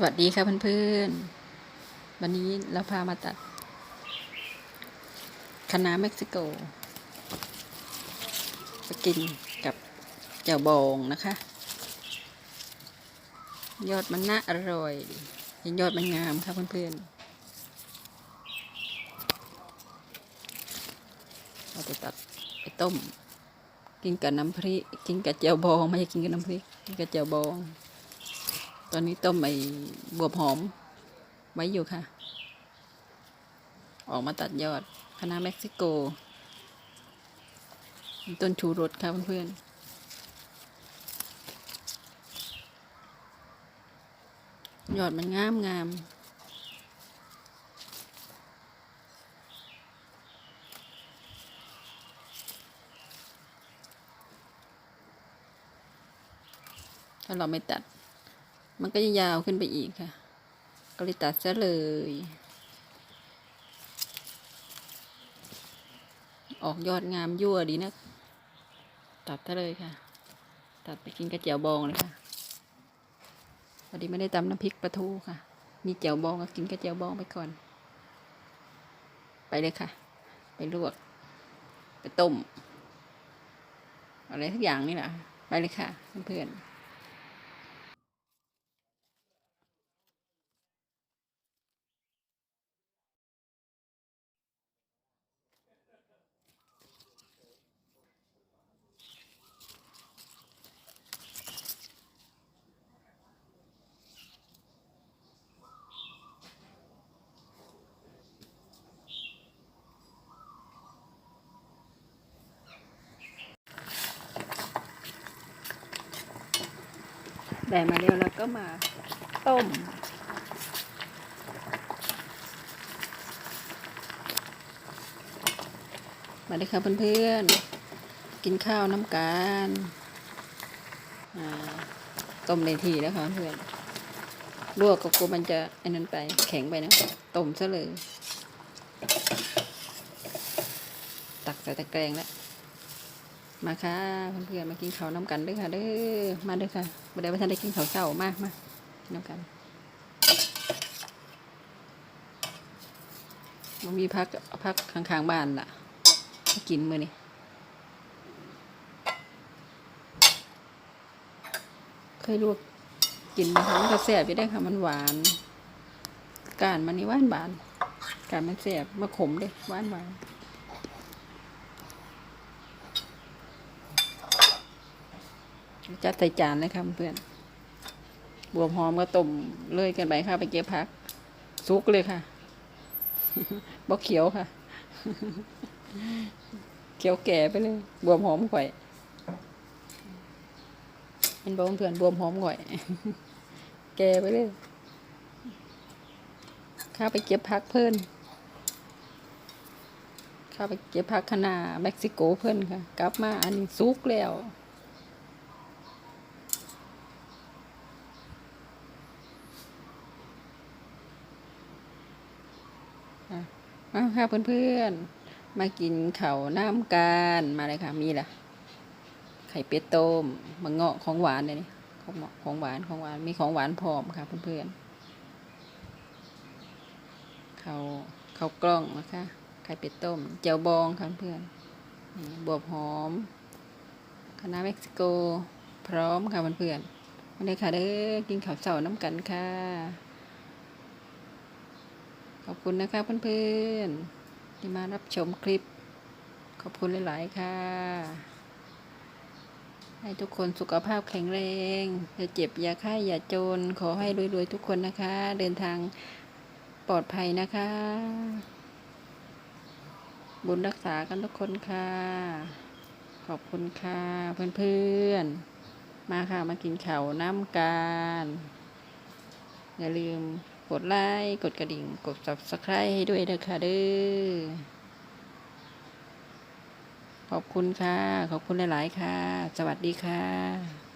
สวัสดีค่ะเพื่อนๆ วันนี้เราพามาตัดคณะเม็กซิโกไปกินกับแจ่วบองนะคะ ยอดมันน่าอร่อยเห็นยอดมันงามค่ะเพื่อนๆ เราไปตัดไปต้ม กินกับน้ำพริก กินกับแจ่วบอง ไม่ใช่กินกับน้ำพริก กินกับแจ่วบอง ตอนนี้ต้มไอ้บวบหอม ไว้อยู่ค่ะ ออกมาตัดยอดคณะเม็กซิโก ต้นชูรสค่ะเพื่อนๆยอดมันงามงาม ถ้าเราไม่ตัด มันก็จะยาวขึ้นไปอีกค่ะ ก็เลยตัดซะเลย ออกยอดงามยั่วดีนะ ตัดซะเลยค่ะ ตัดไปกินกับแจ่วบองเลยค่ะพอดีไม่ได้ตำน้ำพริกปลาทูค่ะ มีแจ่วบองก็กินกับแจ่วบองไปก่อน ไปเลยค่ะ ไปลวก ไปต้ม อะไรทุกอย่างนี่แหละ ไปเลยค่ะเพื่อนๆ ได้มาแล้วแล้วก็มาต้ม มาเลยค่ะเพื่อนๆ กินข้าวน้ำกันต้มในทีแล้วค่ะเพื่อนลวกก็กลัวมันจะไอ้นั้นไปแข็งไปนะต้มซะเลย ตักใส่ตะแกรงแล้ว มาค่ะเพื่อนๆมากินข้าวน้ำกันด้วยค่ะเด้อมาด้อค่ะบ่ได้ว่าท่านได้กินข้าวเช้ามากมากินน้ำกันมันมีพักพักข้างๆบ้านล่ะกินมือนี้เคยลวกกินนะคะมันก็แซ่บไปได้ค่ะมันหวานก้านมันนี่หวานหวานก้านมันแซ่บมาขมเด้หวานหวาน จัดใส่จานเลยค่ะเพื่อนบวบหอมก็ต้มเลยกันไปค่ะ ไปเก็บผัก ซุกเลยค่ะบกเขียวค่ะ เขียวแก่ไปเลย บวมหอมข่อยเป็นบวมเพื่อนบวมหอมข่อย แก่ไปเลยข้าไปเก็บผักเพื่อนข้าไปเก็บผักคณะเม็กซิโกเพื่อนค่ะ กลับมาอันนี้ซุกแล้ว มาค่ะเพื่อนๆ มากินเข้าน้ำกันมาเลยค่ะ มีละไข่เป็ดต้มมะเงาะของหวานเลยนี่ของหมาะของหวานของหวานมีของหวานพร้อมค่ะเพื่อนๆข้าวข้ากล้องนะคะไข่เป็ดต้มเจียวบองค่ะเพื่อนบวบหอมคณะเม็กซิโก พร้อมค่ะเพื่อนๆมาเลยค่ะเด้อกินข้าวเสาน้ำกันค่ะ ขอบคุณนะคะเพื่อนๆที่มารับชมคลิป ขอบคุณหลาย ๆ ค่ะ ให้ทุกคนสุขภาพแข็งแรง อย่าเจ็บ อย่าไข้อย่าจน ขอให้รวย ๆ ทุกคนนะคะ เดินทางปลอดภัยนะคะ บุญรักษากันทุกคนค่ะ ขอบคุณค่ะเพื่อนๆ มาค่ะมากินข้าวน้ำกันอย่าลืม กดไลค์กดกระดิ่ง กด subscribe ให้ด้วยนะคะเด้อขอบคุณค่ะ ขอบคุณหลาย ๆ ค่ะ สวัสดีค่ะ